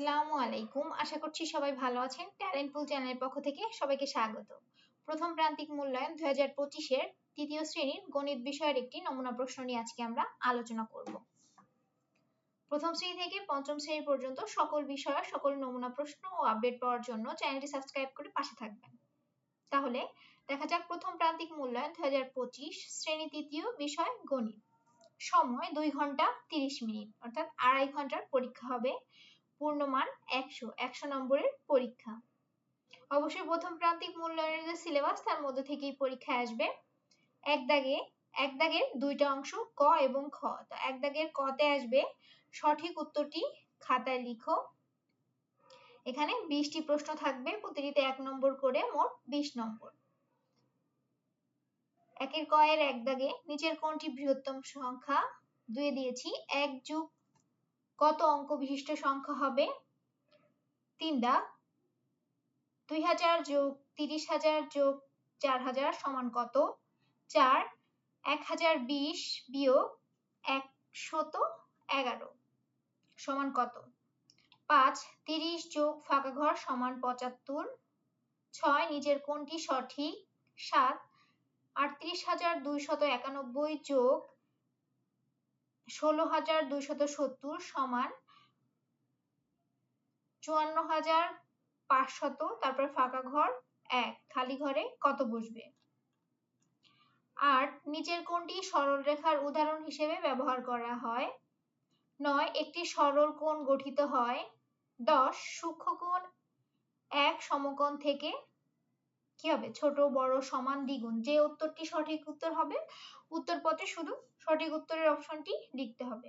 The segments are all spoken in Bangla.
আসসালামু আলাইকুম। আশা করছি সবাই ভালো আছেন। ট্যালেন্ট পুল চ্যানেলের পক্ষ থেকে সবাইকে স্বাগত। প্রথম প্রান্তিক মূল্যায়ন দুই হাজার পঁচিশের তৃতীয় শ্রেণির গণিত বিষয়ের একটি নমুনা প্রশ্ন নিয়ে আজকে আমরা আলোচনা করব। প্রথম শ্রেণি থেকে পঞ্চম শ্রেণি পর্যন্ত সকল বিষয়ের সকল নমুনা প্রশ্ন ও আপডেট পাওয়ার জন্য চ্যানেলটি সাবস্ক্রাইব করে পাশে থাকবেন। তাহলে দেখা যাক প্রথম প্রান্তিক মূল্যায়ন দুই হাজার পঁচিশ শ্রেণি তৃতীয় বিষয় গণিত। সময় দুই ঘণ্টা তিরিশ মিনিট, অর্থাৎ আড়াই ঘণ্টার পরীক্ষা হবে। পূর্ণমান একশো একশো নম্বরের পরীক্ষা। অবশ্যই প্রথম প্রান্তিক মূল্যায়নের যে সিলেবাস তার মধ্যে থেকেই পরীক্ষায় আসবে। এক দাগে, এক দাগের দুইটা অংশ ক এবং খ। তো এক দাগের কতে আসবে সঠিক উত্তরটি খাতায় লিখো। এখানে বিশটি প্রশ্ন থাকবে, প্রতিটিতে এক নম্বর করে মোট বিশ নম্বর। একের ক এর এক দাগে, নিচের কোনটি বৃহত্তম সংখ্যা? দুয়ে দিয়েছি, এক যুগ কত অঙ্ক বিশিষ্ট সংখ্যা হবে? তিন দাগ দুই হাজার যোগ তিরিশ হাজার যোগ চার হাজার সমান কত? চার। এক হাজার বিশ বিয়োগ একশত এগারো সমান কত? পাঁচ। তিরিশ যোগ ফাঁকা ঘর সমান পঁচাত্তর। ছয়। নিজের কোনটি সঠিক? সাত। আটত্রিশ হাজার দুইশত একানব্বই যোগ ষোলো হাজার দুইশত সত্তর সমান চুয়ান্ন হাজার পাঁচশত, তারপর ফাঁকা ঘর এক, খালি ঘরে কত বসবে? আট, নিচের কোনটি সরল রেখার উদাহরণ হিসেবে ব্যবহার করা হয়? নয়, একটি সরল কোণ গঠিত হয়। দশ সূক্ষ্মকোণ এক সমকোণ থেকে কি হবে? ছোট, বড়, সমান, দ্বিগুণ। যে উত্তরটি সঠিক উত্তর হবে উত্তর পথে শুধু সঠিক উত্তরের অপশনটি লিখতে হবে।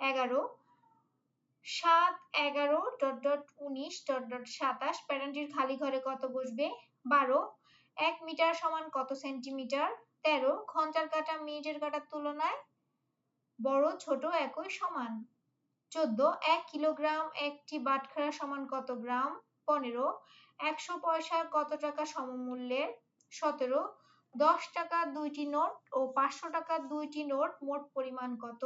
এগারো, সাত, এগারো, ডট ডট, উনিশ, ডট ডট, সাতাশ প্যাটার্নটির খালি ঘরে কত বসবে? বারো, এক মিটার সমান কত সেন্টিমিটার? তেরো, ঘণ্টার কাটা মিনিটের কাটার তুলনায় বড়, ছোট, একই সমান। চোদ্দ, এক কিলোগ্রাম, একটি বাটখারা সমান কত গ্রাম? পনেরো একশো পয়সা কত টাকা সমমূল্যের সতেরো। দশ টাকার দুইটি নোট ও পাঁচশো টাকার দুইটি নোট মোট পরিমাণ কত?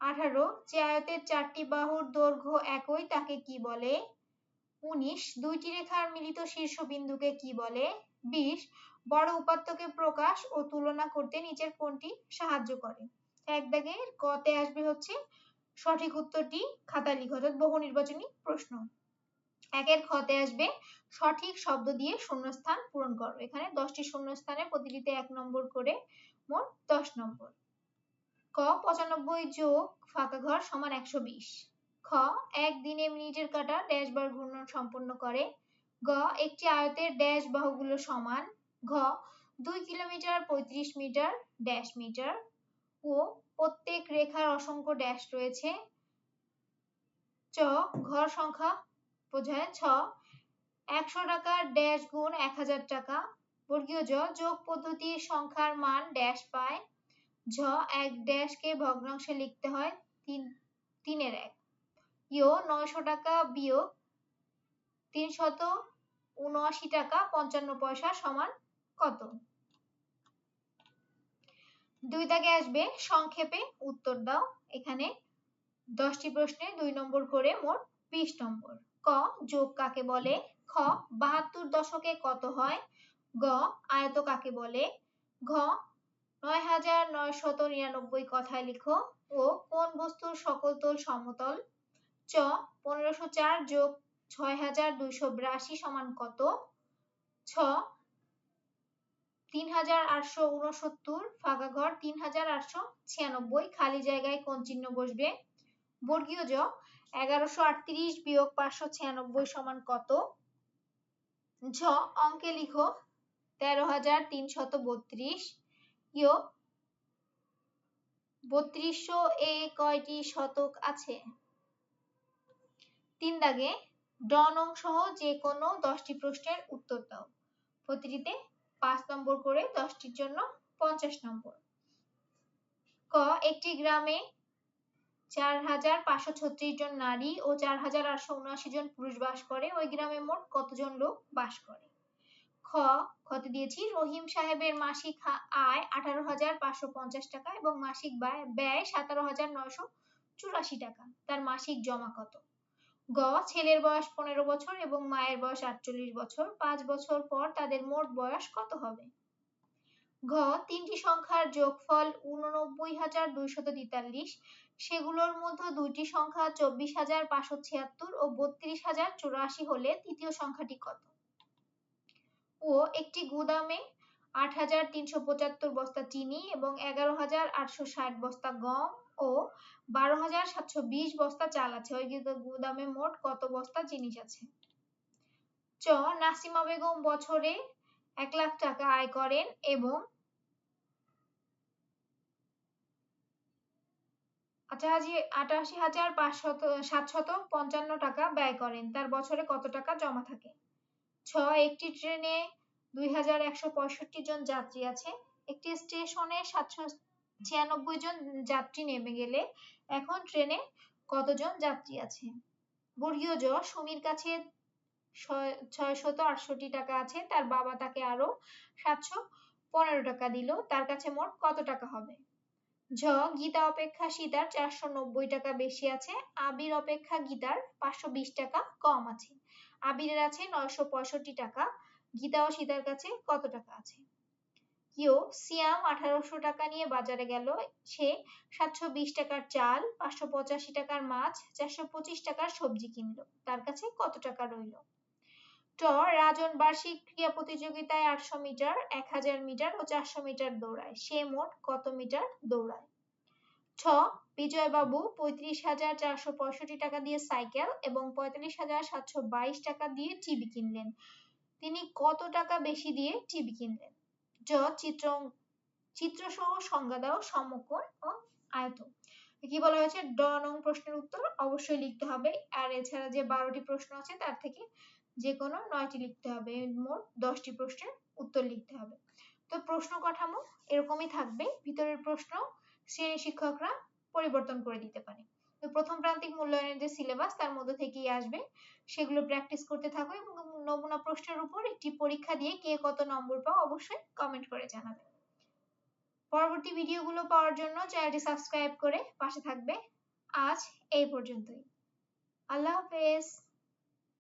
আঠারো। যে চারটি বাহুর দৈর্ঘ্য একই তাকে কি বলে? উনিশ। দুইটি রেখার মিলিত শীর্ষবিন্দুকে কি বলে? বিশ। বড় উপাত্তকে প্রকাশ ও তুলনা করতে নিচের কোনটি সাহায্য করে। এক দাগে কতে আসবে হচ্ছে সঠিক উত্তরটি খাতা লিখো অর্থাৎ বহু নির্বাচনী প্রশ্ন। একের খতে আসবে। সঠিক শব্দ দিয়ে শূন্যস্থান পূরণ করো। এখানে দশটি শূন্যস্থানে প্রতিটিতে এক নম্বর করে মোট দশ নম্বর। ক, পঁচানব্বই যোগ ফাঁকা ঘর সমান একশো বিশ। খ, এক দিনে মিনিটের কাটা ড্যাশ বার ঘূর্ণন সম্পন্ন করে। গ, একটি আয়তের ড্যাশ বাহুগুলো সমান। ঘ, দুই কিলোমিটার পঁয়ত্রিশ মিটার ড্যাশ মিটার। ও, প্রত্যেক রেখার অসংখ্য ড্যাশ রয়েছে। চ, ঘর সংখ্যা বোঝায় ছ, একশো টাকার ড্যাশ গুণ এক হাজার টাকা, বর্গীয় জ, যোগ পদ্ধতির সংখ্যার মান ড্যাশ পায়। ঝ, এক ড্যাশকে ভগ্নাংশে লিখতে হয়, তিন, তিনের এক। ইও নয়শো টাকা বিয়োগ তিনশত উনআশি টাকা পঞ্চান্ন পয়সা সমান কত? দুই দাগে আসবে, সংক্ষেপে উত্তর দাও। এখানে দশটি প্রশ্নে দুই নম্বর করে মোট বিশ নম্বর। ক যোগ কাকে বলে? খ বাহাত্তর দশকে কত হয়? গ আয়ত কাকে বলে? ঘ নয় হাজার নয়শত নিরানব্বই কথায় লিখো। ও কোন বস্তুর সকল তল সমতল? চ পনেরোশো চার যোগ ছয় হাজার দুইশো বিরাশি সমান কত? ছ তিন হাজার আটশো উনসত্তর ফাঁকা ঘর তিন হাজার আটশো ছিয়ানব্বই খালি জায়গায় কোন চিহ্ন বসবে? বর্গীয় জ এগারোশো আটত্রিশ বিয়োগ পাঁচশো ছিয়ানব্বই সমান কত? ঝ, অঙ্কে লিখো। তেরো হাজার তিনশত বত্রিশ ইয় বত্রিশশো এ কয়টি শতক আছে? তিন দাগে ড নং সহ যে কোনো দশটি প্রশ্নের উত্তর দাও। প্রতিটিতে পাঁচ নম্বর করে দশটির জন্য পঞ্চাশ নম্বর। ক, একটি গ্রামে চার হাজার পাঁচশো ছত্রিশ জন নারী ও চার হাজার আটশো উনআশি জন পুরুষ বাস করে। ওই গ্রামে মোট কতজন লোক বাস করে? খ, ক্ষতে দিয়েছি। রহিম সাহেবের মাসিক আয় আঠারো হাজার পাঁচশো পঞ্চাশ টাকা এবং মাসিক ব্যয় সতেরো হাজার নয়শো চুরাশি টাকা। তার মাসিক জমা কত? গ, ছেলের বয়স পনেরো বছর এবং মায়ের বয়স আটচল্লিশ বছর। পাঁচ বছর পর তাদের মোট বয়স কত হবে? ঘ তিনটি সংখ্যার যোগফল উননব্বই হাজার দুইশত তেতাল্লিশ। সেগুলোর মধ্যে দুইটি সংখ্যা চব্বিশ হাজার পাঁচশো ছিয়াত্তর ও বত্রিশ হাজার চুরাশি হলে তৃতীয় সংখ্যাটি কত? ও, একটি গুদামে আট হাজার তিনশো পঁচাত্তর বস্তা চিনি এবং এগারো হাজার আটশো ষাট বস্তা গম ও বারো হাজার সাতশো বিশ বস্তা চাল আছে। ওই গুদামে মোট কত বস্তা জিনিস আছে? চ, নাসিমা বেগম বছরে এক লাখ টাকা আয় করেন এবং আটাশি হাজার পাঁচশত, সাতশত পঞ্চান্ন টাকা ব্যয় করেন। তার বছরে কত টাকা জমা থাকে? ছ একটি ট্রেনে দুই হাজার একশো পঁয়ষট্টি জন যাত্রী আছে। একটি স্টেশনে সাতশো ছিয়ানব্বই জন যাত্রী নেমে গেলে এখন ট্রেনে কতজন যাত্রী আছে? বর্গীয় জ, সুমির কাছে ছয়শত আটষট্টি টাকা আছে। তার বাবা তাকে আরও সাতশো পনেরো টাকা দিল। তার কাছে মোট কত টাকা হবে? ঝ, গীতা অপেক্ষা সীতার চারশো নব্বই টাকা বেশি আছে। আবির অপেক্ষা গীতার পাঁচশো বিশ টাকা কম আছে। আবিরের আছে নয়শো পঁয়ষট্টি টাকা। গীতা ও সীতার কাছে কত টাকা আছে? কিও সিয়াম আঠারোশো টাকা নিয়ে বাজারে গেল। সে সাতশো বিশ টাকার চাল, পাঁচশো পঁচাশি টাকার মাছ, চারশো পঁচিশ টাকার সবজি কিনলো। তার কাছে কত টাকা রইল? ট রাজন বার্ষিক ক্রীড়া প্রতিযোগিতায় আটশো মিটার, এক হাজার মিটার ও চারশো মিটার দৌড়ায়। সে মোট কত মিটার দৌড়ায়? ছ, বিজয়বাবু পঁয়ত্রিশ হাজার চারশো পঁয়ষট্টি টাকা দিয়ে সাইকেল এবং পঁয়তাল্লিশ হাজার সাতশো বাইশ টাকা দিয়ে টিভি কিনলেন। তিনি কত টাকা বেশি দিয়ে টিভি কিনলেন? জ, চিত্র, চিত্রসহ সংজ্ঞা দাও সমকোণ ও আয়ত কি বলা হয়েছে? ড, নং প্রশ্নের উত্তর অবশ্যই লিখতে হবে। আর এছাড়া যে বারোটি প্রশ্ন আছে, তার থেকে যে কোনো নয়টি লিখতে হবে, মোট দশটি প্রশ্নের উত্তর লিখতে হবে। তো প্রশ্ন কাঠামো এরকমই থাকবে, ভিতরের প্রশ্ন শ্রেণি শিক্ষকরা পরিবর্তন করে দিতে পারে। তো প্রথম প্রান্তিক মূল্যায়নের যে সিলেবাস তার মধ্যে থেকেই আসবে, সেগুলো প্র্যাকটিস করতে থাকো এবং নমুনা প্রশ্নের উপর একটি পরীক্ষা দিয়ে কে কত নম্বর পাও অবশ্যই কমেন্ট করে জানাবে। পরবর্তী ভিডিওগুলো পাওয়ার জন্য চ্যানেলটি সাবস্ক্রাইব করে পাশে থাকবে। আজ এই পর্যন্তই। আল্লাহ হাফেজ।